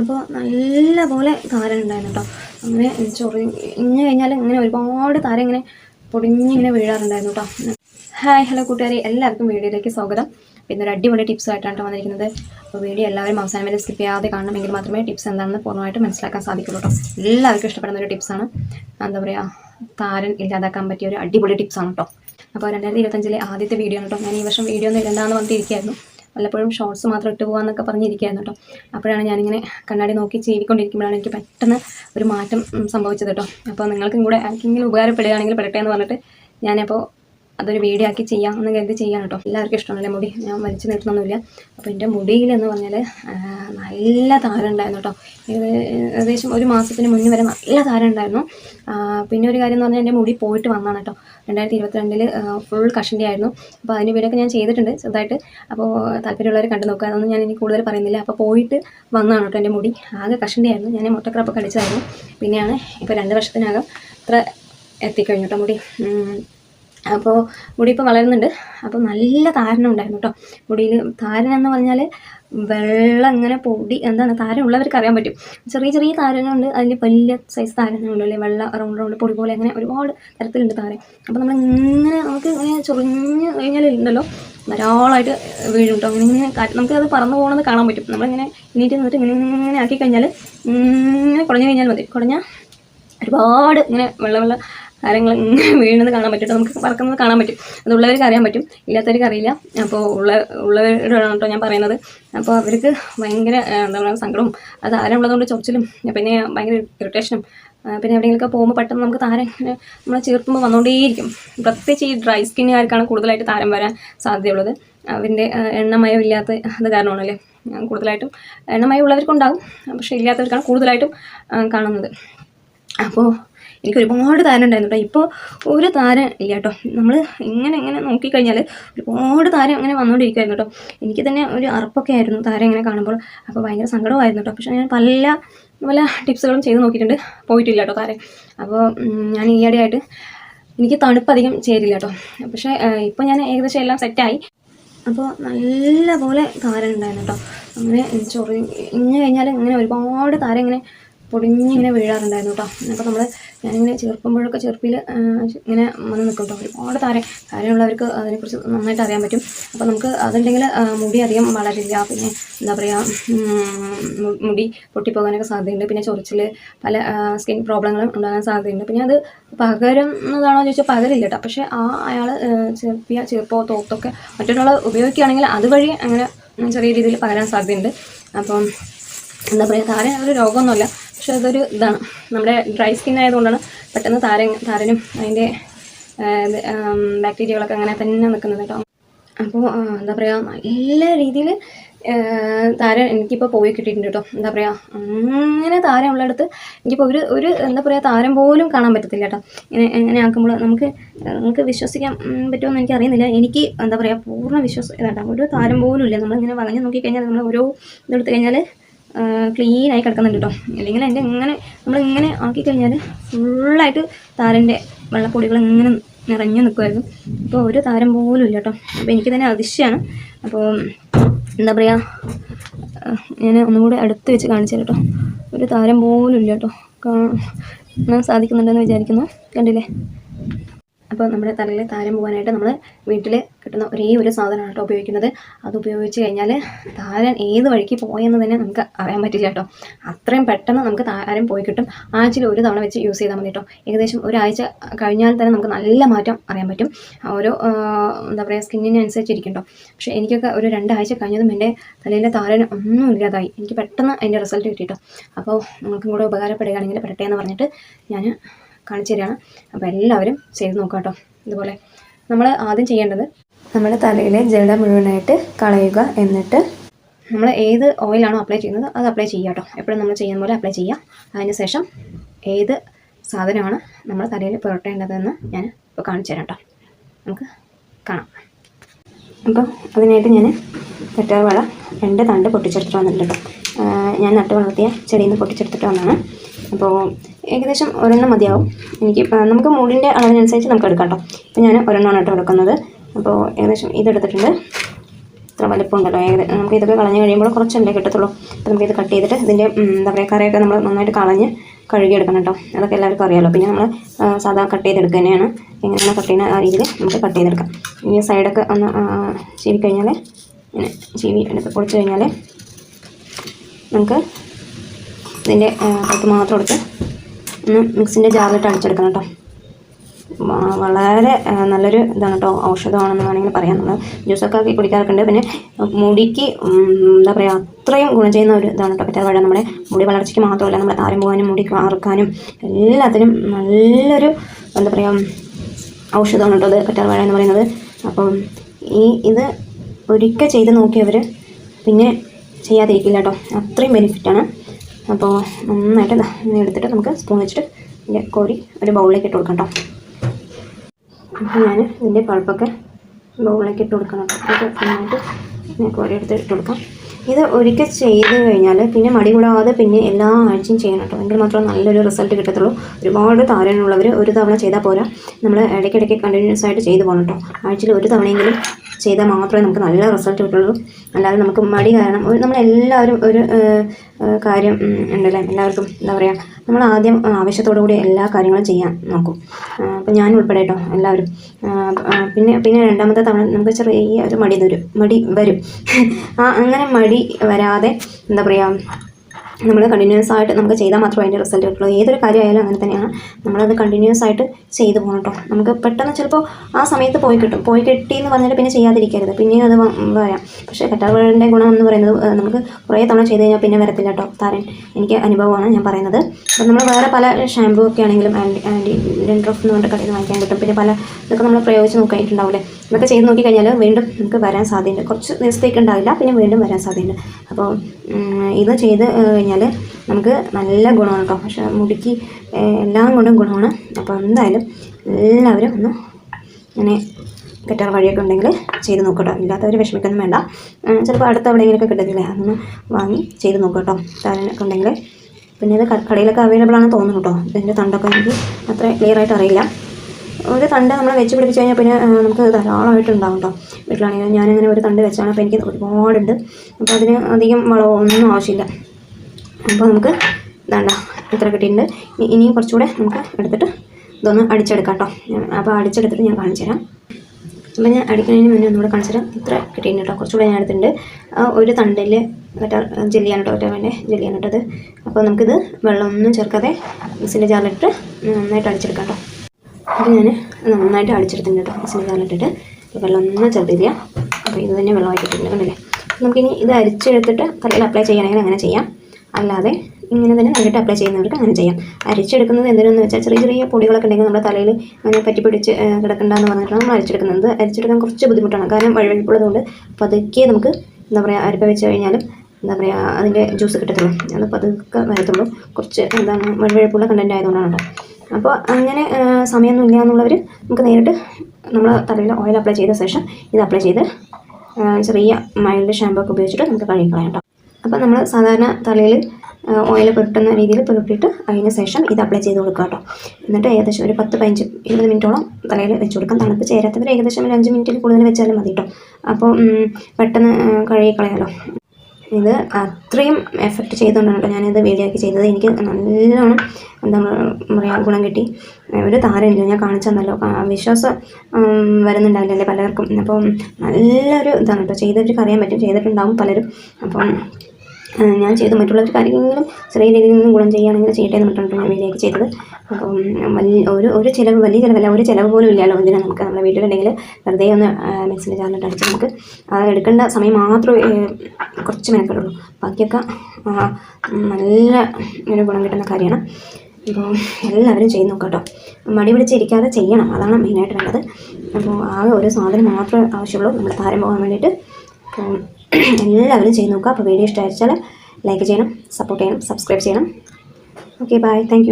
അപ്പോൾ നല്ല പോലെ താരം ഉണ്ടായിരുന്നു കേട്ടോ അങ്ങനെ ചൊറിഞ്ഞ് കഴിഞ്ഞാൽ ഇങ്ങനെ ഒരുപാട് താരം ഇങ്ങനെ പൊടിഞ്ഞിങ്ങനെ വീഴാറുണ്ടായിരുന്നു കേട്ടോ ഹായ് ഹലോ കൂട്ടുകാരെ. എല്ലാവർക്കും വീഡിയോയിലേക്ക് സ്വാഗതം. പിന്നെ ഒരു അടിപൊളി ടിപ്സ് ആയിട്ടാണ് വന്നിരിക്കുന്നത്. അപ്പോൾ വീഡിയോ എല്ലാവരും അവസാനം വരെ സ്കിപ്പ് ചെയ്യാതെ കാണണമെങ്കിൽ മാത്രമേ ടിപ്സ് എന്താണെന്ന് പൂർണമായിട്ട് മനസ്സിലാക്കാൻ സാധിക്കുള്ളൂ കേട്ടോ എല്ലാവർക്കും ഇഷ്ടപ്പെടുന്ന ഒരു ടിപ്സാണ്. എന്താ പറയുക താരൻ ഇല്ലാതാക്കാൻ പറ്റിയ ഒരു അടിപൊളി ടിപ്സാണ് കേട്ടോ അപ്പോൾ രണ്ടായിരത്തി ഇരുപത്തഞ്ചിലെ ആദ്യത്തെ വീഡിയോ ആണ് കേട്ടോ ഞാൻ ഈ വർഷം വീഡിയോ ഒന്നും ഇടണ്ടാന്ന് പറഞ്ഞിരിക്കുകയായിരുന്നു വല്ലപ്പോഴും ഷോർട്സ് മാത്രം ഇട്ട് പോകാമെന്നൊക്കെ പറഞ്ഞിരിക്കുകയായിരുന്നു കേട്ടോ. അപ്പോഴാണ് ഞാനിങ്ങനെ കണ്ണാടി നോക്കി ചെയ്തിക്കൊണ്ടിരിക്കുമ്പോഴാണ് എനിക്ക് പെട്ടെന്ന് ഒരു മാറ്റം സംഭവിച്ചത് കേട്ടോ. അപ്പോൾ നിങ്ങൾക്കും കൂടെ ആർക്കെങ്കിലും ഉപകാരപ്പെടുകയാണെങ്കിൽ പെടട്ടെ എന്ന് പറഞ്ഞിട്ട് ഞാനപ്പോൾ അതൊരു വീഡിയോ ആക്കി ചെയ്യാം എന്ന് കരുതി ചെയ്യാം കേട്ടോ. എല്ലാവർക്കും ഇഷ്ടമാണല്ലേ മുടി? ഞാൻ വലിച്ചു നിർത്തുന്നൊന്നുമില്ല അപ്പോൾ എന്റെ മുടിയിൽ എന്ന് പറഞ്ഞാൽ നല്ല താരം ഉണ്ടായിരുന്നു കേട്ടോ ഏകദേശം ഒരു മാസത്തിന് മുന്നേ വരെ നല്ല താരം ഉണ്ടായിരുന്നു പിന്നെ ഒരു കാര്യം എന്ന് പറഞ്ഞാൽ എന്റെ മുടി പോയിട്ട് വന്നതാണ് കേട്ടോ. രണ്ടായിരത്തി ഇരുപത്തിരണ്ടിൽ ഫുൾ കഷണ്ടി ആയിരുന്നു അപ്പോൾ അതിന്റെ വീടൊക്കെ ഞാൻ ചെയ്തിട്ടുണ്ട് ചെറുതായിട്ട്. അപ്പോൾ താല്പര്യമുള്ളവർ കണ്ടു നോക്കുക. അതൊന്നും ഞാൻ ഇനി കൂടുതൽ പറയുന്നില്ല. അപ്പോൾ പോയിട്ട് വന്നതാണ് കേട്ടോ എന്റെ മുടി. ആകെ കഷണ്ടി ആയിരുന്നു ഞാൻ മുട്ടക്രപ്പൊക്കെ കടിച്ചതായിരുന്നു പിന്നെയാണ് ഇപ്പോൾ രണ്ട് വർഷത്തിനകം ഇത്ര എത്തിക്കഴിഞ്ഞു കേട്ടോ മുടി. അപ്പോൾ മുടി ഇപ്പോൾ വളരുന്നുണ്ട്. അപ്പോൾ നല്ല താരനം ഉണ്ടായിരുന്നു കേട്ടോ മുടിയിൽ താരൻ എന്ന് പറഞ്ഞാൽ വെള്ളം ഇങ്ങനെ പൊടി എന്താണ് താരം ഉള്ളവർക്ക് അറിയാൻ പറ്റും. ചെറിയ ചെറിയ താരനുണ്ട് അതിൽ വലിയ സൈസ് താരനുണ്ട് അല്ലെങ്കിൽ വെള്ള റൗണ്ട് റൗണ്ട് പൊടി പോലെ അങ്ങനെ ഒരുപാട് തരത്തിലുണ്ട് താരൻ അപ്പോൾ നമ്മൾ ഇങ്ങനെ നമുക്ക് ഇങ്ങനെ ചൊറിഞ്ഞ് കഴിഞ്ഞാൽ ഉണ്ടല്ലോ ധാരാളമായിട്ട് വീഴും കേട്ടോ അങ്ങനെ ഇങ്ങനെ നമുക്ക് നമുക്കത് പറന്നു പോകുന്നത് കാണാൻ പറ്റും. നമ്മളിങ്ങനെ നീട്ടി നിന്നിട്ട് ഇങ്ങനെ ഇങ്ങനെ ആക്കി കഴിഞ്ഞാൽ ഇങ്ങനെ കുടഞ്ഞു കഴിഞ്ഞാൽ മതി. കുടഞ്ഞാൽ ഒരുപാട് ഇങ്ങനെ വെള്ള വെള്ള കാര്യങ്ങൾ ഇങ്ങനെ വീഴുന്നത് കാണാൻ പറ്റും. നമുക്ക് പറക്കുന്നത് കാണാൻ പറ്റും. അതുള്ളവർക്ക് അറിയാൻ പറ്റും. ഇല്ലാത്തവർക്ക് അറിയില്ല. അപ്പോൾ ഉള്ള ഉള്ളവരോടാണ് കേട്ടോ ഞാൻ പറയുന്നത്. അപ്പോൾ അവർക്ക് ഭയങ്കര എന്താ പറയുക സങ്കടവും അത് ആരമുള്ളതുകൊണ്ട് ചൊറിച്ചിലും പിന്നെ ഭയങ്കര ഇറിറ്റേഷനും പിന്നെ എവിടെയെങ്കിലുമൊക്കെ പോകുമ്പോൾ പെട്ടെന്ന് നമുക്ക് താരം ഇങ്ങനെ നമ്മളെ ചേർക്കുമ്പോൾ വന്നുകൊണ്ടേയിരിക്കും പ്രത്യേകിച്ച് ഈ ഡ്രൈ സ്കിന്നുകാർക്കാണ് കൂടുതലായിട്ട് താരം വരാൻ സാധ്യതയുള്ളത്. അവന്റെ എണ്ണമയം ഇല്ലാത്ത അത് കാരണമാണല്ലേ? കൂടുതലായിട്ടും എണ്ണമയം ഉള്ളവർക്കുണ്ടാകും. പക്ഷേ ഇല്ലാത്തവർക്കാണ് കൂടുതലായിട്ടും കാണുന്നത്. അപ്പോൾ എനിക്ക് ഒരുപാട് താരം ഉണ്ടായിരുന്നു ഇപ്പോൾ ഒരു താരം ഇല്ല കേട്ടോ നമ്മൾ ഇങ്ങനെ ഇങ്ങനെ നോക്കിക്കഴിഞ്ഞാൽ ഒരുപാട് താരം അങ്ങനെ വന്നുകൊണ്ടിരിക്കുമായിരുന്നു കേട്ടോ എനിക്ക് തന്നെ ഒരു അറപ്പൊക്കെ ആയിരുന്നു താരം ഇങ്ങനെ കാണുമ്പോൾ. അപ്പോൾ ഭയങ്കര സങ്കടമായിരുന്നു കേട്ടോ പക്ഷേ ഞാൻ പല പല ടിപ്സുകളും ചെയ്ത് നോക്കിയിട്ടുണ്ട്. പോയിട്ടില്ല കേട്ടോ താരം. അപ്പോൾ ഞാൻ ഞാൻ ഈയിടെയായിട്ട് എനിക്ക് തണുപ്പ് അധികം ചേരില്ല കേട്ടോ പക്ഷേ ഇപ്പോൾ ഞാൻ ഏകദേശം എല്ലാം സെറ്റായി. അപ്പോൾ നല്ലപോലെ താരം ഉണ്ടായിരുന്നു കേട്ടോ അങ്ങനെ ചൊറിഞ്ഞ് കഴിഞ്ഞാൽ ഇങ്ങനെ ഒരുപാട് താരം ഇങ്ങനെ പൊടിഞ്ഞിങ്ങനെ വീഴാറുണ്ടായിരുന്നു കേട്ടോ. അപ്പോൾ നമ്മൾ ഞാനിങ്ങനെ ചേർക്കുമ്പോഴൊക്കെ ചെറുപ്പിൽ ഇങ്ങനെ വന്ന് നിൽക്കും കേട്ടോ. ഒരുപാട് താരം താരമുള്ളവർക്ക് അതിനെക്കുറിച്ച് നന്നായിട്ട് അറിയാൻ പറ്റും. അപ്പോൾ നമുക്ക് അതുണ്ടെങ്കിൽ മുടി അധികം വളരില്ല. പിന്നെ എന്താ പറയുക മുടി പൊട്ടിപ്പോകാനൊക്കെ സാധ്യതയുണ്ട്. പിന്നെ ചൊറിച്ചിൽ പല സ്കിൻ പ്രോബ്ലങ്ങളും ഉണ്ടാകാൻ സാധ്യതയുണ്ട്. പിന്നെ അത് പകരുന്നതാണോ എന്ന് ചോദിച്ചാൽ പകരില്ല കേട്ടോ. പക്ഷേ ആ അയാൾ ചെറുപ്പിയ ചെറുപ്പോ തോത്തൊക്കെ മറ്റൊരാൾ ഉപയോഗിക്കുകയാണെങ്കിൽ അതുവഴി അങ്ങനെ ചെറിയ രീതിയിൽ പകരാൻ സാധ്യതയുണ്ട്. അപ്പം എന്താ പറയുക താരം ഒരു രോഗമൊന്നുമല്ല. പക്ഷെ അതൊരു ഇതാണ്. നമ്മുടെ ഡ്രൈ സ്കിൻ ആയതുകൊണ്ടാണ് പെട്ടെന്ന് താര താരനും അതിന്റെ ബാക്ടീരിയകളൊക്കെ അങ്ങനെ തന്നെ നിൽക്കുന്നത് കേട്ടോ. അപ്പോൾ എന്താ പറയുക നല്ല രീതിയിൽ താരം എനിക്കിപ്പോൾ പോയി കിട്ടിയിട്ടുണ്ട് കേട്ടോ. എന്താ പറയുക അങ്ങനെ താരം ഉള്ളിടത്ത് എനിക്കിപ്പോൾ ഒരു ഒരു എന്താ പറയുക താരം പോലും കാണാൻ പറ്റത്തില്ല കേട്ടോ. ഇങ്ങനെ എങ്ങനെ ആക്കുമ്പോൾ നമുക്ക് നമുക്ക് വിശ്വസിക്കാൻ പറ്റുമെന്ന് എനിക്ക് അറിയുന്നില്ല. എനിക്ക് എന്താ പറയുക പൂർണ വിശ്വാസം ഇതാട്ടോ ഒരു താരം പോലും ഇല്ല. നമ്മളിങ്ങനെ വളഞ്ഞ് നോക്കിക്കഴിഞ്ഞാൽ നമ്മൾ ഓരോ ഇതെടുത്ത് കഴിഞ്ഞാൽ ക്ലീൻ ആയി കിടക്കുന്നുണ്ട് കേട്ടോ അല്ലെങ്കിൽ അതിന്റെ ഇങ്ങനെ നമ്മളിങ്ങനെ ആക്കി കഴിഞ്ഞാൽ ഫുള്ളായിട്ട് താരന്റെ വെള്ളപ്പൊടികൾ ഇങ്ങനെ നിറഞ്ഞു നിൽക്കുമായിരുന്നു അപ്പോൾ ഒരു താരം പോലും ഇല്ല കേട്ടോ അപ്പോൾ എനിക്ക് തന്നെ അതിശയമാണ് അപ്പോൾ എന്താ പറയുക ഞാൻ ഒന്നും കൂടെ അടുത്ത് വെച്ച് കാണിച്ചു കേട്ടോ ഒരു താരം പോലും ഇല്ല കേട്ടോ കാണാൻ സാധിക്കുന്നുണ്ടെന്ന് വിചാരിക്കുന്നു. കണ്ടില്ലേ? അപ്പോൾ നമ്മുടെ തലയിൽ താരം പോകാനായിട്ട് നമ്മൾ വീട്ടിൽ കിട്ടുന്ന ഒരേ ഒരു സാധനമാണ് കേട്ടോ ഉപയോഗിക്കുന്നത്. അത് ഉപയോഗിച്ച് കഴിഞ്ഞാൽ താരൻ ഏത് വഴിക്ക് പോയെന്ന് തന്നെ നമുക്ക് അറിയാൻ പറ്റില്ല കേട്ടോ. അത്രയും പെട്ടെന്ന് നമുക്ക് താരം പോയി കിട്ടും. ആഴ്ചയിൽ ഒരു തവണ വെച്ച് യൂസ് ചെയ്താൽ മതി കേട്ടോ. ഏകദേശം ഒരാഴ്ച കഴിഞ്ഞാൽ തന്നെ നമുക്ക് നല്ല മാറ്റം അറിയാൻ പറ്റും. ഓരോ എന്താ പറയുക സ്കിന്നിനനുസരിച്ചിരിക്കും കേട്ടോ. പക്ഷേ എനിക്കൊക്കെ ഒരു രണ്ടാഴ്ച കഴിഞ്ഞതും എന്റെ തലയിലെ താരൻ ഒന്നും ഇല്ലാതായി. എനിക്ക് പെട്ടെന്ന് അതിന്റെ റിസൾട്ട് കിട്ടി കേട്ടോ. അപ്പോൾ നിങ്ങൾക്കും കൂടെ ഉപകാരപ്പെടുകയാണെങ്കിൽ പെട്ടെന്ന് പറഞ്ഞിട്ട് ഞാൻ കാണിച്ചു തരികയാണ് അപ്പോൾ എല്ലാവരും ചെയ്ത് നോക്കാം കേട്ടോ ഇതുപോലെ നമ്മൾ ആദ്യം ചെയ്യേണ്ടത് നമ്മുടെ തലയിലെ ജട മുഴുവനായിട്ട് കളയുക എന്നിട്ട് നമ്മൾ ഏത് ഓയിലാണോ അപ്ലൈ ചെയ്യുന്നത് അത് അപ്ലൈ ചെയ്യുക കേട്ടോ എപ്പോഴും നമ്മൾ ചെയ്യുന്ന പോലെ അപ്ലൈ ചെയ്യുക അതിന് ശേഷം ഏത് സാധനമാണ് നമ്മൾ തലയിൽ പുരട്ടേണ്ടതെന്ന് ഞാൻ ഇപ്പോൾ കാണിച്ചു തരാം കേട്ടോ നമുക്ക് കാണാം. അപ്പോൾ അതിനായിട്ട് ഞാൻ തെറ്റാവാഴ രണ്ട് തണ്ട് പൊട്ടിച്ചെടുത്തിട്ട് വന്നിട്ടുണ്ട്. ഞാൻ നട്ട് വളർത്തിയ ചെടിയിൽ നിന്ന് പൊട്ടിച്ചെടുത്തിട്ട് വന്നതാണ്. അപ്പോൾ ഏകദേശം ഒരെണ്ണം മതിയാവും. എനിക്ക് നമുക്ക് മൂടിന്റെ അളവിനനുസരിച്ച് നമുക്ക് എടുക്കാം കേട്ടോ. ഇപ്പം ഞാൻ ഒരെണ്ണമാണ് കേട്ടോ എടുക്കുന്നത്. അപ്പോൾ ഏകദേശം ഇതെടുത്തിട്ടുണ്ട് ഇത്ര വലിപ്പം ഉണ്ടല്ലോ ഏകദേശം നമുക്ക് ഇതൊക്കെ കളഞ്ഞ് കഴിയുമ്പോൾ കുറച്ചല്ലേ കിട്ടത്തുള്ളൂ. അപ്പോൾ നമുക്കിത് കട്ട് ചെയ്തിട്ട് ഇതിന്റെ എന്താ പറയുക കറിയൊക്കെ നമ്മൾ നന്നായിട്ട് കളഞ്ഞ് കഴുകിയെടുക്കണം കേട്ടോ. അതൊക്കെ എല്ലാവർക്കും അറിയാമല്ലോ പിന്നെ നമ്മൾ സാധാ കട്ട് ചെയ്തെടുക്കുക തന്നെയാണ് എങ്ങനെയാണ് കട്ട് ചെയ്യുന്ന ആ രീതിയിൽ നമുക്ക് കട്ട് ചെയ്തെടുക്കാം. ഈ സൈഡൊക്കെ ഒന്ന് ആ, ചീവി കഴിഞ്ഞാൽ ഇങ്ങനെ ചീവി എടുത്ത് പൊളിച്ച് കഴിഞ്ഞാൽ നമുക്ക് ഇതിന്റെ പത്ത് മാത്രം എടുത്ത് ഒന്ന് മിക്സിന്റെ ജാറിലിട്ട് അടിച്ചെടുക്കണം കേട്ടോ. വളരെ നല്ലൊരു ഇതാണ് കേട്ടോ ഔഷധമാണെന്ന് വേണമെങ്കിൽ പറയാം. നമ്മൾ ജ്യൂസൊക്കെ ആക്കി കുടിക്കാറൊക്കെ പിന്നെ മുടിക്ക് എന്താ പറയുക അത്രയും ഗുണം ചെയ്യുന്ന ഒരു ഇതാണ് കേട്ടോ. പറ്റാതെ വഴ നമ്മുടെ മുടി വളർച്ചയ്ക്ക് മാത്രമല്ല നമ്മുടെ താരം പോകാനും മുടി വറുക്കാനും എല്ലാത്തിനും നല്ലൊരു എന്താ പറയുക ഔഷധമാണ് കേട്ടോ അത് കറ്റാർ വാഴ എന്ന് പറയുന്നത്. അപ്പം ഈ ഇത് ഒരിക്കൽ ചെയ്ത് നോക്കിയവർ പിന്നെ ചെയ്യാതിരിക്കില്ല കേട്ടോ. അത്രയും ബെനിഫിറ്റാണ്. അപ്പോൾ നന്നായിട്ട് എടുത്തിട്ട് നമുക്ക് സ്പൂൺ വെച്ചിട്ട് ഇതിന്റെ കോരി ഒരു ബൗളിലേക്ക് ഇട്ട് കൊടുക്കാം കേട്ടോ. അപ്പോൾ ഞാൻ ഇതിന്റെ പൾപ്പൊക്കെ ബൗളിലേക്ക് ഇട്ട് കൊടുക്കണം. കേട്ടോ നന്നായിട്ട് കോരി എടുത്ത് ഇട്ട് കൊടുക്കാം. ഇത് ഒരിക്കൽ ചെയ്ത് കഴിഞ്ഞാൽ പിന്നെ മടി കൂടാതെ പിന്നെ എല്ലാ ആഴ്ചയും ചെയ്യണം കേട്ടോ. എങ്കിൽ മാത്രമേ നല്ലൊരു റിസൾട്ട് കിട്ടത്തുള്ളൂ. ഒരുപാട് താരനുള്ളവർ ഒരു തവണ ചെയ്താൽ പോരാ. നമ്മൾ ഇടയ്ക്കിടയ്ക്ക് കണ്ടിന്യൂസ് ആയിട്ട് ചെയ്തു പോകണം കേട്ടോ. ആഴ്ചയിൽ ഒരു തവണയെങ്കിലും ചെയ്താൽ മാത്രമേ നമുക്ക് നല്ല റിസൾട്ട് കിട്ടുള്ളൂ അല്ലാതെ നമുക്ക് മടി കാരണം നമ്മളെല്ലാവരും ഒരു കാര്യം ഉണ്ടല്ലേ? എല്ലാവർക്കും എന്താ പറയുക നമ്മൾ ആദ്യം ആവശ്യത്തോടു കൂടി എല്ലാ കാര്യങ്ങളും ചെയ്യാൻ നോക്കും. അപ്പം ഞാൻ ഉൾപ്പെടെ കേട്ടോ എല്ലാവരും. പിന്നെ പിന്നെ രണ്ടാമത്തെ തവണ നമുക്ക് ചെറിയ ഒരു മടി തരും മടി വരും. ആ അങ്ങനെ മടി വരാതെ എന്താ പറയുക നമ്മൾ കണ്ടിന്യൂസ് ആയിട്ട് നമുക്ക് ചെയ്താൽ മാത്രമേ അതിന്റെ റിസൾട്ട് കിട്ടുള്ളൂ. ഏതൊരു കാര്യമായാലും അങ്ങനെ തന്നെയാണ്. നമ്മളത് കണ്ടിന്യൂസ് ആയിട്ട് ചെയ്തു പോകണം കേട്ടോ നമുക്ക് പെട്ടെന്ന് ചിലപ്പോൾ ആ സമയത്ത് പോയി കിട്ടും. പോയി കിട്ടി എന്ന് പറഞ്ഞാൽ പിന്നെ ചെയ്യാതിരിക്കരുത്. പിന്നെയും അത് വരാം പക്ഷേ കറ്റാർവാഴന്റെ ഗുണം എന്ന് പറയുന്നത് നമുക്ക് കുറേ തവണ ചെയ്ത് കഴിഞ്ഞാൽ പിന്നെ വരത്തില്ല കേട്ടോ താരൻ എനിക്ക് അനുഭവമാണ് ഞാൻ പറയുന്നത്. അപ്പം നമ്മൾ വേറെ പല ഷാമ്പൂ ഒക്കെ ആണെങ്കിലും ആന്റി ആന്റി ഡെൻഡ്രഫ് എന്ന് പറഞ്ഞിട്ട് കടയിൽ വാങ്ങിക്കാൻ കിട്ടും. പിന്നെ പല ഇതൊക്കെ നമ്മൾ പ്രയോഗിച്ച് നോക്കിയിട്ടുണ്ടാവില്ലേ? ഇതൊക്കെ ചെയ്ത് നോക്കിക്കഴിഞ്ഞാൽ വീണ്ടും നമുക്ക് വരാൻ സാധ്യതയുണ്ട്. കുറച്ച് ദിവസത്തേക്ക് ഉണ്ടാവില്ല പിന്നെ വീണ്ടും വരാൻ സാധ്യതയുണ്ട്. അപ്പോൾ ഇത് ചെയ്ത് കഴിഞ്ഞാൽ നമുക്ക് നല്ല ഗുണമാണ് കേട്ടോ പക്ഷേ മുടിക്ക് എല്ലാം കൊണ്ടും ഗുണമാണ്. അപ്പോൾ എന്തായാലും എല്ലാവരും ഒന്ന് ഇങ്ങനെ കെട്ടാൻ വഴിയൊക്കെ ഉണ്ടെങ്കിൽ ചെയ്ത് നോക്കട്ടോ ഇല്ലാത്തവർ വിഷമിക്കൊന്നും വേണ്ട. ചിലപ്പോൾ അടുത്ത എവിടെയെങ്കിലുമൊക്കെ കിട്ടത്തില്ലേ? അതൊന്ന് വാങ്ങി ചെയ്ത് നോക്കട്ടോ താരനൊക്കെ ഉണ്ടെങ്കിൽ പിന്നെ ഇത് കടയിലൊക്കെ അവൈലബിൾ ആണെന്ന് തോന്നുന്നു കേട്ടോ ഇതിന്റെ തണ്ടൊക്കെ എനിക്ക് അത്ര ക്ലിയർ ആയിട്ട് അറിയില്ല. ഒരു തണ്ട് നമ്മൾ വെച്ച് പിടിപ്പിച്ച് കഴിഞ്ഞാൽ പിന്നെ നമുക്ക് ധാരാളമായിട്ട് ഉണ്ടാവും കേട്ടോ വീട്ടിലാണെങ്കിലും ഞാനിങ്ങനെ ഒരു തണ്ട് വെച്ചാണ് അപ്പോൾ എനിക്ക് ഒരുപാടുണ്ട്. അപ്പോൾ അതിന് അധികം വളമൊന്നും ആവശ്യമില്ല. അപ്പോൾ നമുക്ക് ഇതാണ്ട ഇത്ര കിട്ടിയിട്ടുണ്ട്. ഇനിയും കുറച്ചുകൂടെ നമുക്ക് എടുത്തിട്ട് ഇതൊന്ന് അടിച്ചെടുക്കാം കേട്ടോ. അപ്പോൾ അടിച്ചെടുത്തിട്ട് ഞാൻ കാണിച്ചു തരാം. ഞാൻ അടിക്കുന്നതിന് മുന്നേ ഒന്നുകൂടെ കാണിച്ചു തരാം. ഇത്ര കിട്ടിയിട്ടുണ്ട് കേട്ടോ. കുറച്ചുകൂടെ ഞാൻ എടുത്തിട്ടുണ്ട്. ഒരു തണ്ടിൽ മറ്റേ ജെല്ലിയാണ് കേട്ടോ. ഒറ്റവന്റെ ജെല്ലിയാണ് കേട്ടത് അപ്പോൾ നമുക്കിത് വെള്ളമൊന്നും ചേർക്കാതെ മിക്സിന്റെ ജാറിലിട്ട് നന്നായിട്ട് അടിച്ചെടുക്കാം കേട്ടോ. അപ്പോൾ ഞാൻ നന്നായിട്ട് അടിച്ചെടുത്തിട്ടുണ്ട് കേട്ടോ മിക്സിന്റെ ജാറിലിട്ടിട്ട്. വെള്ളമൊന്നും ചേർത്തില്ല അപ്പോൾ ഇത് തന്നെ വെള്ളമായിട്ട് ഇട്ടിട്ടുണ്ട് കണ്ടില്ലേ? നമുക്കിനി ഇത് അരിച്ചെടുത്തിട്ട് തലയിൽ അപ്ലൈ ചെയ്യണമെങ്കിൽ അങ്ങനെ ചെയ്യാം. അല്ലാതെ ഇങ്ങനെ തന്നെ നന്നായിട്ട് അപ്ലൈ ചെയ്യുന്നവർക്ക് അങ്ങനെ ചെയ്യാം. അരിച്ചെടുക്കുന്നത് എന്തിനാണെന്ന് വെച്ചാൽ ചെറിയ ചെറിയ പൊടികളൊക്കെ ഉണ്ടെങ്കിൽ നമ്മുടെ തലയിൽ അങ്ങനെ പറ്റി പിടിച്ച് കിടക്കണ്ടെന്ന് പറഞ്ഞിട്ടാണ് നമ്മൾ അരിച്ചെടുക്കുന്നത്. അരിച്ചെടുക്കാൻ കുറച്ച് ബുദ്ധിമുട്ടാണ്. കാരണം വഴുവഴുപ്പുള്ളതുകൊണ്ട് പതുക്കെ നമുക്ക് എന്താ പറയുക അരിപ്പ വെച്ച് കഴിഞ്ഞാലും എന്താ പറയുക അതിന്റെ ജ്യൂസ് കിട്ടത്തുള്ളൂ. അത് പതുക്കെ വരത്തുള്ളൂ. കുറച്ച് എന്താണ് വഴുവഴുപ്പുള്ള കണ്ടന്റ് ആയതുകൊണ്ടാണ് കേട്ടോ. അപ്പോൾ അങ്ങനെ സമയമൊന്നും ഇല്ല എന്നുള്ളവർ നമുക്ക് നേരിട്ട് നമ്മൾ തലയിൽ ഓയിൽ അപ്ലൈ ചെയ്ത ശേഷം ഇത് അപ്ലൈ ചെയ്ത് ചെറിയ മൈൽഡ് ഷാമ്പൂ ഒക്കെ ഉപയോഗിച്ചിട്ട് നമുക്ക് കഴുകിക്കളയാം കേട്ടോ. അപ്പോൾ നമ്മൾ സാധാരണ തലയിൽ ഓയിൽ പുരട്ടുന്ന രീതിയിൽ പുരട്ടിയിട്ട് അതിന് ശേഷം ഇത് അപ്ലൈ ചെയ്ത് കൊടുക്കുക കേട്ടോ. എന്നിട്ട് ഏകദേശം ഒരു പത്ത് പതിനഞ്ച് ഇരുപത് മിനിറ്റോളം തലയിൽ വെച്ച് കൊടുക്കാം. തണുപ്പ് ചേരാത്തവർ ഏകദേശം ഒരു അഞ്ച് മിനിറ്റിൽ കൂടുതൽ വെച്ചാലും മതി കേട്ടോ. അപ്പോൾ പെട്ടെന്ന് കഴുകി കളയാലോ ഇത് അത്രയും എഫക്റ്റ് ചെയ്തുകൊണ്ടാണ് കേട്ടോ ഞാനിത് വീഡിയോ ആക്കി ചെയ്തത്. എനിക്ക് നല്ലോണം എന്താ പറയുക ഗുണം കിട്ടി. ഒരു താരമില്ല ഞാൻ കാണിച്ചു തന്നല്ലോ വിശ്വാസം വരുന്നുണ്ടാവില്ലല്ലേ പലർക്കും. അപ്പം നല്ലൊരു ഇതാണ് കേട്ടോ. ചെയ്തവർക്ക് അറിയാൻ പറ്റും. ചെയ്തിട്ടുണ്ടാവും പലരും. അപ്പം ഞാൻ ചെയ്ത് മറ്റുള്ളവർക്ക് കാര്യങ്ങളും ചെറിയ രീതിയിൽ നിന്നും ഗുണം ചെയ്യുകയാണെങ്കിൽ ചെയ്യട്ടെ എന്ന് പറഞ്ഞിട്ടുണ്ടെങ്കിൽ ഞാൻ വീഡിയോ ചെയ്തത്. അപ്പം വലിയ ഒരു ഒരു ചിലവ് വലിയ ചിലവല്ല ഒരു ചിലവ് പോലും ഇല്ലല്ലോ ഇതിന് നമുക്ക് നമ്മുടെ വീട്ടിലുണ്ടെങ്കിൽ വെറുതെ ഒന്ന് മിക്സിന്റെ ജാറിലിട്ട് അടിച്ച് നമുക്ക് അത് എടുക്കേണ്ട സമയം മാത്രമേ കുറച്ച് മെനക്കെടുള്ളൂ. ബാക്കിയൊക്കെ നല്ല ഒരു ഗുണം കിട്ടുന്ന കാര്യമാണ്. അപ്പോൾ എല്ലാവരും ചെയ്ത് നോക്കാം കേട്ടോ. മടി പിടിച്ചിരിക്കാതെ ചെയ്യണം. അതാണ് മെയിനായിട്ട് വേണ്ടത്. അപ്പോൾ ആകെ ഒരു സാധനം മാത്രമേ ആവശ്യമുള്ളൂ. നമ്മൾ താരം പോകാൻ വേണ്ടിയിട്ട്. അപ്പോൾ എല്ലാവരും ചെയ്ത് നോക്കുക. അപ്പോൾ വീഡിയോ ഇഷ്ടമായിച്ചാൽ ലൈക്ക് ചെയ്യണം സപ്പോർട്ട് ചെയ്യണം സബ്സ്ക്രൈബ് ചെയ്യണം. Okay bye thank